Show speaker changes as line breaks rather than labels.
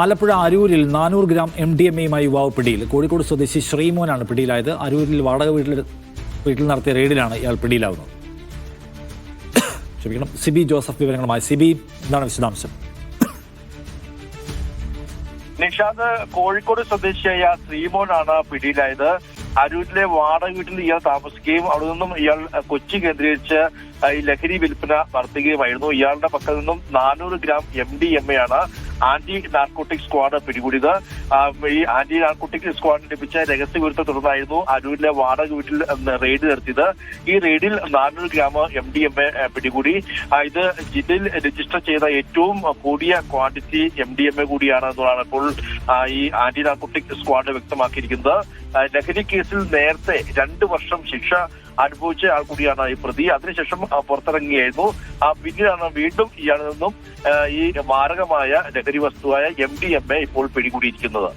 ആലപ്പുഴ അരൂരിൽ നാനൂറ് gram M D M എയുമായി യുവാവ് പിടിയിൽ. കോഴിക്കോട് സ്വദേശി ശ്രീമോനാണ് പിടിയിലായത്. അരൂരിൽ വാടക വീട്ടിൽ വീട്ടിൽ നടത്തിയ റെയ്ഡിലാണ് ഇയാൾ പിടിയിലാവുന്നത്. ക്ഷമിക്കണം. സിബി ജോസഫ് വിവരങ്ങളുമായി. സിബി എന്താണ് വിശദാംശം?
നിഷാദ് കോഴിക്കോട് സ്വദേശിയായ ശ്രീമോനാണ് പിടിയിലായത്. അരൂരിലെ വാടക വീട്ടിൽ ഇയാൾ താമസിക്കുകയും അവിടെ നിന്നും ഇയാൾ കൊച്ചി കേന്ദ്രീകരിച്ച് ഈ ലഹരി വിൽപ്പന നടത്തുകയുമായിരുന്നു. ഇയാളുടെ പക്കൽ നിന്നും നാനൂറ് gram M D M A ആണ്. ആന്റി നാർക്കോട്ടിക് സ്ക്വാഡ് പിടികൂടിയത്. ഈ ആന്റി നാർക്കോട്ടിക് സ്ക്വാഡ് ലഭിച്ച രഹസ്യ വിവരത്തെ തുടർന്നായിരുന്നു അരൂരിലെ വാടക വീട്ടിൽ റെയ്ഡ് നടത്തിയത്. ഈ റെയ്ഡിൽ നാനൂറ് gram M D M A പിടികൂടി. ഇത് ജില്ലയിൽ രജിസ്റ്റർ ചെയ്ത ഏറ്റവും കൂടിയ quantity M D M A കൂടിയാണ് എന്നുള്ളതാണ് ഇപ്പോൾ ഈ ആന്റി നാർക്കോട്ടിക് സ്ക്വാഡ് വ്യക്തമാക്കിയിരിക്കുന്നത്. ലഹരി കേസിൽ നേരത്തെ രണ്ട് വർഷം ശിക്ഷ അനുഭവിച്ച ആൾ കൂടിയാണ് ഈ പ്രതി. അതിനുശേഷം പുറത്തിറങ്ങിയായിരുന്നു. ആ പിന്നീടാണ് വീണ്ടും ഇയാളിൽ നിന്നും ഈ മാരകമായ ലഹരി വസ്തുവായ എം ഡി എം എ ഇപ്പോൾ പിടികൂടിയിരിക്കുന്നത്.